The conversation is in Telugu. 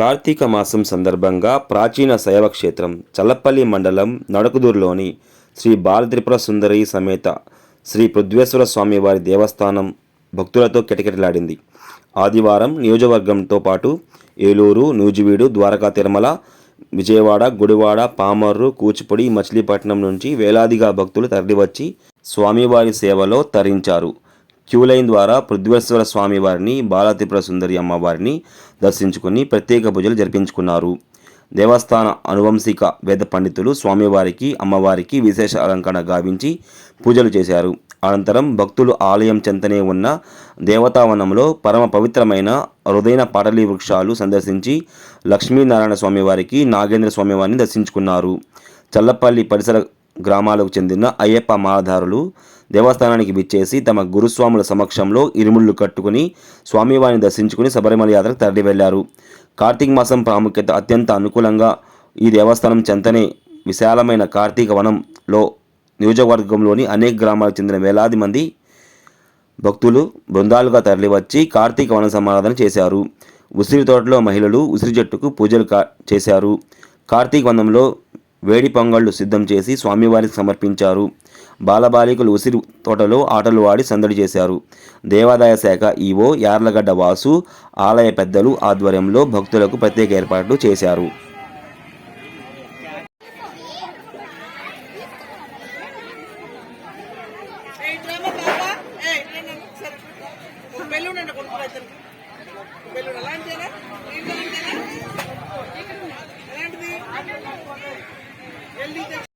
కార్తీక మాసం సందర్భంగా ప్రాచీన శైవ క్షేత్రం చల్లపల్లి మండలం నడకుదూరులోని శ్రీ బాలత్రిపుర సుందరి సమేత శ్రీ పృథ్వేశ్వర స్వామివారి దేవస్థానం భక్తులతో కిటకిటలాడింది. ఆదివారం నియోజకవర్గంతో పాటు ఏలూరు నూజివీడు ద్వారకా తిరుమల విజయవాడ గుడివాడ పామర్రు కూచిపూడి మచిలీపట్నం నుంచి వేలాదిగా భక్తులు తరలివచ్చి స్వామివారి సేవలో తరించారు. క్యూ లైన్ ద్వారా పృథ్వేశ్వర స్వామి వారిని బాలత్రిపుర సుందరి అమ్మవారిని దర్శించుకుని ప్రత్యేక పూజలు జరిపించుకున్నారు. దేవస్థాన అనువంశిక వేద పండితులు స్వామివారికి అమ్మవారికి విశేష అలంకరణ గావించి పూజలు చేశారు. అనంతరం భక్తులు ఆలయం చెంతనే ఉన్న దేవతావనంలో పరమ పవిత్రమైన అరుదైన పాటలీ వృక్షాలు సందర్శించి లక్ష్మీనారాయణ స్వామివారికి నాగేంద్ర స్వామివారిని దర్శించుకున్నారు. చల్లపల్లి పరిసర గ్రామాలకు చెందిన అయ్యప్ప మాలధారులు దేవస్థానానికి విచ్చేసి తమ గురుస్వాముల సమక్షంలో ఇరుముళ్ళు కట్టుకుని స్వామివారిని దర్శించుకుని శబరిమల యాత్రకు తరలి వెళ్ళారు కార్తీక మాసం ప్రాముఖ్యత అత్యంత అనుకూలంగా ఈ దేవస్థానం చెంతనే విశాలమైన కార్తీక వనంలో నియోజకవర్గంలోని అనేక గ్రామాలకు చెందిన వేలాది మంది భక్తులు బృందాలుగా తరలివచ్చి కార్తీక వన సమారాధన చేశారు. ఉసిరి తోటలో మహిళలు ఉసిరి చెట్టుకు పూజలు కా చేశారు. కార్తీక వనంలో వేడి పొంగళ్ళు సిద్ధం చేసి స్వామివారికి సమర్పించారు. బాలబాలికలు ఉసిరి తోటలో ఆటలు ఆడి సందడి చేశారు. దేవాదాయ శాఖ ఈవో యార్లగడ్డ వాసు ఆలయ పెద్దలు ఆధ్వర్యంలో భక్తులకు ప్రత్యేక ఏర్పాట్లు చేశారు. ఏ ఇట్రామా బాబా. ఏ ఇట్రా